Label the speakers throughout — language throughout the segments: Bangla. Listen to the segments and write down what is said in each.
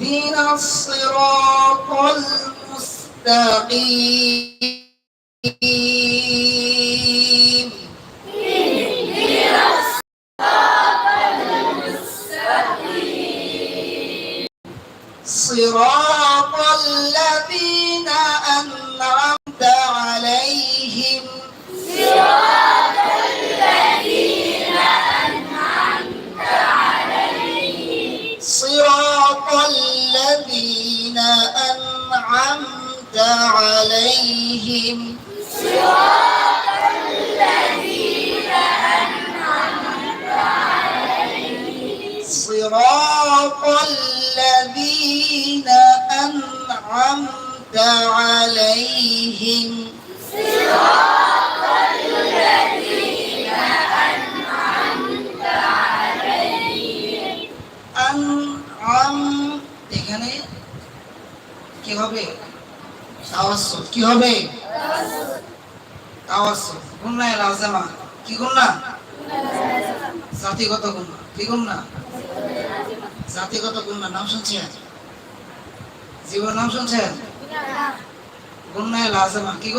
Speaker 1: اهدنا الصراط المستقيم. الصراط صراط الذين হবে কি হবে কি গুন্না জাতিগত গুন্না কি গুন্না জাতিগত গুন্না নাম শুনছেন? জীবন নাম শুনছেন? গুন্না লাজামা। কি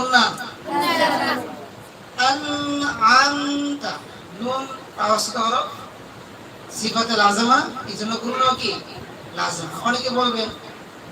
Speaker 1: গুণও কি? অনেকে বলবেন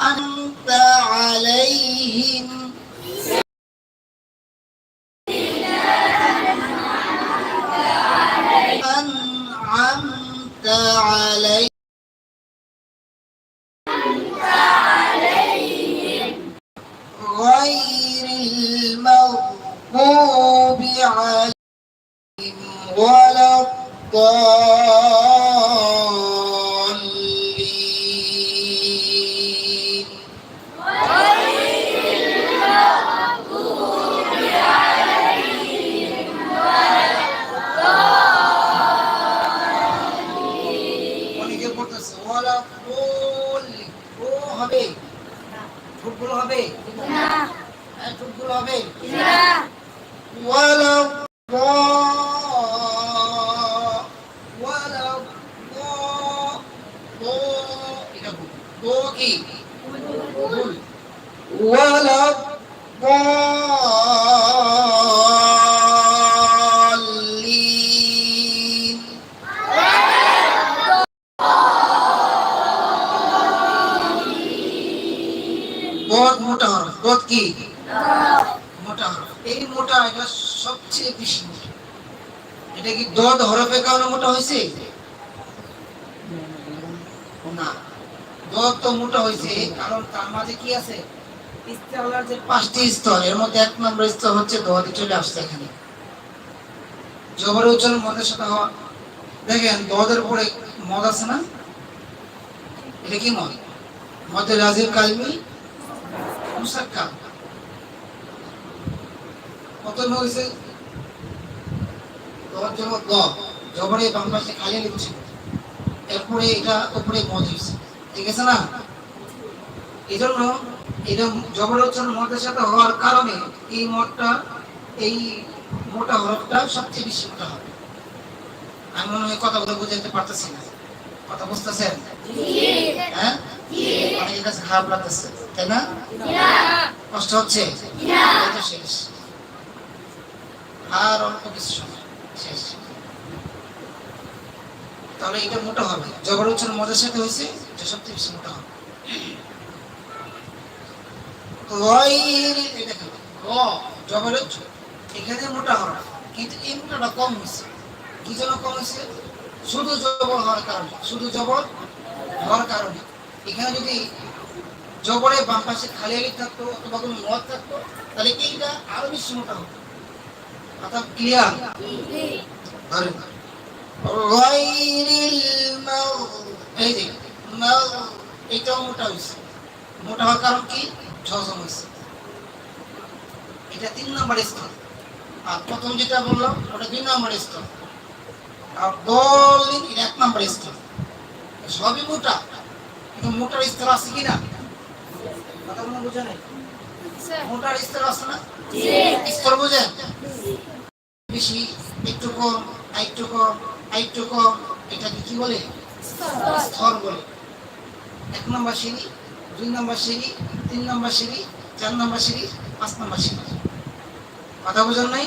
Speaker 1: أنت عليهم. أنعمت عليهم. غير المغضوب عليهم ولا الضالين. না চুপগুলো হবে না ওয়ালাউ ওয়ালাউ দো এটা ভুল দো কি ভুল ওয়ালাউ মোটা কি? মোটা এই মোটা এটা সবচেয়ে বেশি এটা কি দদ হরফের কারণে মোটা হয়েছে? না। দদ তো মোটা হয়েছে কারণ তার মাঝে কি আছে? ইস্তেলার যে পাঁচটি স্তর এর মধ্যে এক নম্বর স্তর হচ্ছে দোয়াতে চলে আসছে এখানে। জবরের উচ্চারণ মদের সাথে হওয়া। দেখেন দদের উপরে মদ আছে না? এটা কি মদ? মদের রাজির কালমি মুসাক্কাব কত হয়েছে জবরে বাম পাশে খালি লিখছে এরপরে এটা হয়েছে। ঠিক আছে না? এই জন্য এটা জবর উচ্চারণ সাথে হওয়ার কারণে এই মদটা, এই মোটা হরফটা সবচেয়ে বেশি মোটা হবে। আমি মনে হয় কথাগুলো বুঝাতে পারতেছি না। কথা বুঝতেছেন? হ্যাঁ? অনেকের কাছে খারাপ লাগতেছে তাই না? কষ্ট হচ্ছে? তো শেষ। আর অল্প কিছু সময় শেষ। তাহলে এটা মোটা হবে। জবর উচ্চারণ মজার সাথে হয়েছে মোটা হবে। জবর উচ্চারণ এখানে মোটা হবে কিন্তু এই মোটাটা কম হয়েছে। কি জন্য কম হয়েছে। শুধু জবর হওয়ার কারণে শুধু জবর হওয়ার কারণে এখানে যদি জবরে বাম পাশে খালি আলি থাকতো অথবা কোনো মদ থাকতো, তাহলে এইটা আরও বেশি মোটা হতো কথা ক্লিয়ার এই এটা তিন নম্বর স্তর। আর প্রথম যেটা বললাম, ওটা দুই নম্বর আর দলিন এক নম্বর স্তর সবই মোটা। কিন্তু মোটার স্তর আছে কিনা? কথা মনে বুঝে স্তর আছে না? স্তর বুঝেন বেশি, একটু কম, আরেকটু কম আরেকটু কম। এটাকে কি বলে? স্তর বলে। এক নম্বর সিঁড়ি দুই নম্বর সিঁড়ি তিন নম্বর সিঁড়ি চার নম্বর সিঁড়ি পাঁচ নম্বর সিঁড়ি কথা বোঝেন নাই?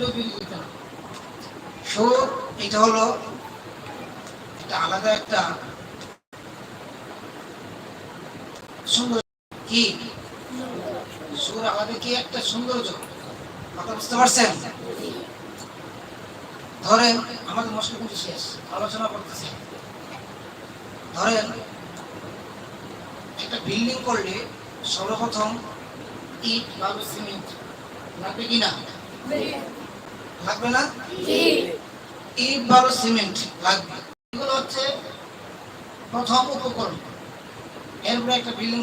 Speaker 1: না সুর এটা। হলো এটা আলাদা একটা সুন্দর কি? সুর আলাদা কি একটা সৌন্দর্য? কথা বুঝতে পারছেন? ধরেন, আমাদের মশলা কিন্তু শেষ, আলোচনা করতেছে। ধরেন, একটা বিল্ডিং করলে সর্বপ্রথম ইট বালু সিমেন্ট লাগবে কি না? লাগবে না? ইট বারো সিমেন্ট লাগবে। এগুলো হচ্ছে প্রথম উপকরণ। এরপরে একটা বিল্ডিং